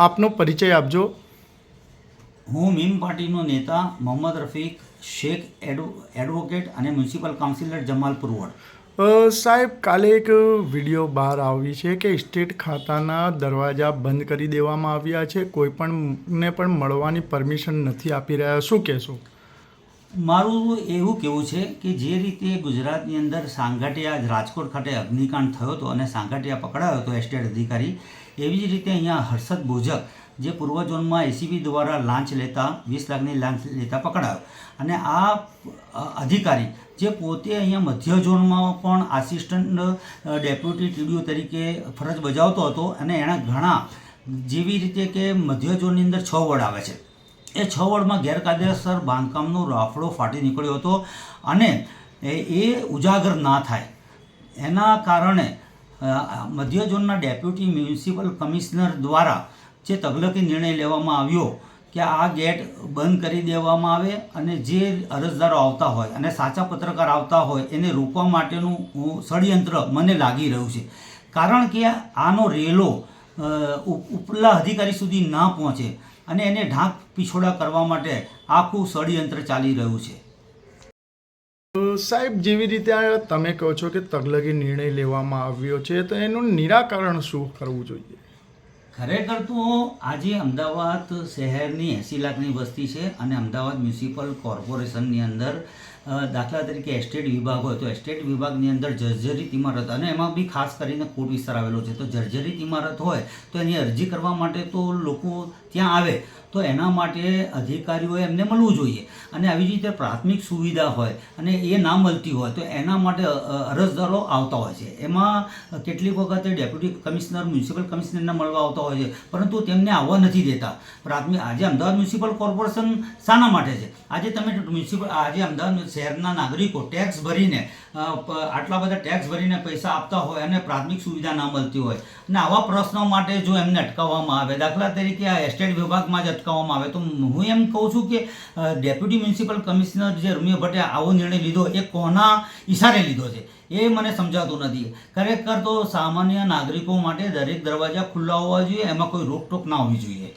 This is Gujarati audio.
આપનો પરિચય આપજો. હું મીમ પાર્ટીનો નેતા મોહમ્મદ રફીક શેખ એડવો એડવોકેટ અને મ્યુનિસિપલ કાઉન્સિલર જમાલપુર વોર્ડ. સાહેબ કાલે એક વીડિયો બહાર આવી છે કે સ્ટેટ ખાતાના દરવાજા બંધ કરી દેવામાં આવ્યા છે. કોઈ પણને પણ મળવાની પરમિશન નથી આપી રહ્યા. શું કહેશો? મારું એવું કહેવું છે કે જે રીતે ગુજરાતની અંદર સાંગાટિયા રાજકોટ ખાતે અગ્નિકાંડ થયો હતો અને સાંગાટિયા પકડાયો હતો એસ્ટેટ અધિકારી, એવી જ રીતે અહીંયા હર્ષદ ભોજક, જે પૂર્વ ઝોનમાં એસીબી દ્વારા લાંચ લેતા, વીસ લાખની લાંચ લેતા પકડાયો. અને આ અધિકારી, જે પોતે અહીંયા મધ્ય ઝોનમાં પણ આસિસ્ટન્ટ ડેપ્યુટી ટીડીઓ તરીકે ફરજ બજાવતો હતો અને એના ઘણા, જેવી રીતે કે મધ્ય ઝોનની અંદર છ વડ આવે છે. એ છ વોર્ડમાં ગેરકાયદેસર બાંધકામનો રાફડો ફાટી નીકળ્યો હતો અને એ ઉજાગર ના થાય. એના કારણે મધ્ય ઝોનના ડેપ્યુટી મ્યુનિસિપલ કમિશનર દ્વારા જે તગલકી નિર્ણય લેવામાં આવ્યો કે આ ગેટ બંધ કરી દેવામાં આવે અને જે અરજદારો આવતા હોય અને સાચા પત્રકાર આવતા હોય એને રોકવા માટેનું ષડયંત્ર મને લાગી રહ્યું છે. કારણ કે આનો રેલો ઉપલા અધિકારી સુધી ના પહોંચે. અને એને ઢાંક પીછોડા કરવા માટે આખું ષડયંત્ર ચાલી રહ્યું છે. સાહેબ જેવી રીતે તમે કહો છો કે તગલગી નિર્ણય લેવામાં આવ્યો છે તો એનું નિરાકરણ શું કરવું જોઈએ? ખરેખર તો આજે અમદાવાદ શહેરની એંસી લાખની વસ્તી છે અને અમદાવાદ મ્યુનિસિપલ કોર્પોરેશનની અંદર દાખલા તરીકે એસ્ટેટ વિભાગ હોય તો એસ્ટેટ વિભાગની અંદર જર્જરિત ઇમારત અને એમાં બી ખાસ કરીને કોટ વિસ્તાર આવેલો છે. તો જર્જરિત ઇમારત હોય તો એની અરજી કરવા માટે તો લોકો ત્યાં આવે. તો એના માટે અધિકારીઓએ એમને મળવું જોઈએ. અને આવી જ રીતે પ્રાથમિક સુવિધા હોય અને એ ના મળતી હોય તો એના માટે અરજદારો આવતા હોય છે. એમાં કેટલીક વખતે ડેપ્યુટી કમિશનર મ્યુનિસિપલ કમિશનરને મળવા આવતા હોય છે, પરંતુ તેમને આવવા નથી દેતા. પ્રાથમિક, આજે અમદાવાદ મ્યુનિસિપલ કોર્પોરેશન શાના માટે છે? આજે તમે મ્યુનિસિપલ આજે અમદાવાદ શહેરના નાગરિકો ટેક્સ ભરીને આટલા બધા ટેક્સ ભરીને પૈસા આપતા હોય અને પ્રાથમિક સુવિધા ના મળતી હોય. અને આવા પ્રશ્નો માટે જો એમને અટકાવવામાં આવે, દાખલા તરીકે આ એસ્ટેટ વિભાગમાં જ અટકાવવામાં આવે, તો હું એમ કહું છું કે ડેપ્યુટી મ્યુનિસિપલ કમિશનર જે રમ્ય ભટ્ટે આવો નિર્ણય લીધો, એ કોના ઈશારે લીધો છે? એ મને સમજાતું નથી. ખરેખર તો સામાન્ય નાગરિકો માટે દરેક દરવાજા ખુલ્લા હોવા જોઈએ, એમાં કોઈ રોકટોક ના હોવી જોઈએ.